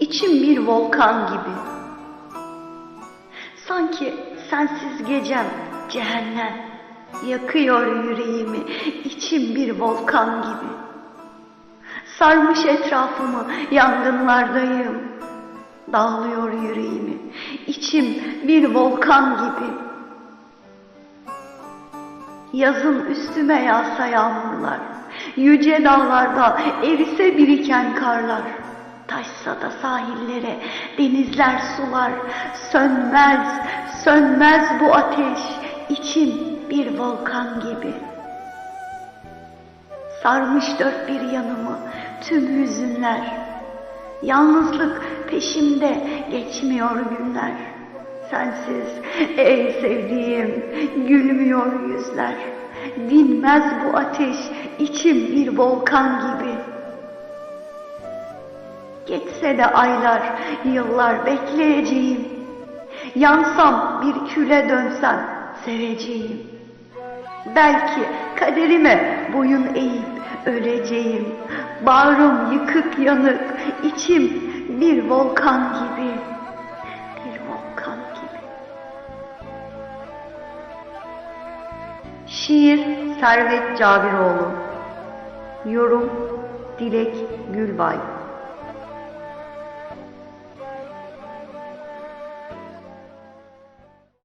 içim bir volkan gibi. Sanki sensiz gecem cehennem, yakıyor yüreğimi, içim bir volkan gibi. Sarmış etrafımı, yangınlardayım, dağılıyor yüreğimi, içim bir volkan gibi. Yazın üstüme yağsa yağmurlar, yüce dağlarda erise biriken karlar, taşsa da sahillere denizler sular, sönmez, sönmez bu ateş, içim bir volkan gibi. Sarmış dört bir yanımı tüm hüzünler, yalnızlık peşimde geçmiyor günler. Sensiz ey sevdiğim gülmüyor yüzler. Dinmez bu ateş içim bir volkan gibi. Geçse de aylar, yıllar bekleyeceğim. Yansam bir küle dönsem seveceğim. Belki kaderime boyun eğip öleceğim. Bağrım yıkık yanık, içim bir volkan gibi. Bir volkan gibi. Şiir Servet Cabiroğlu Yorum Dilek Gülbay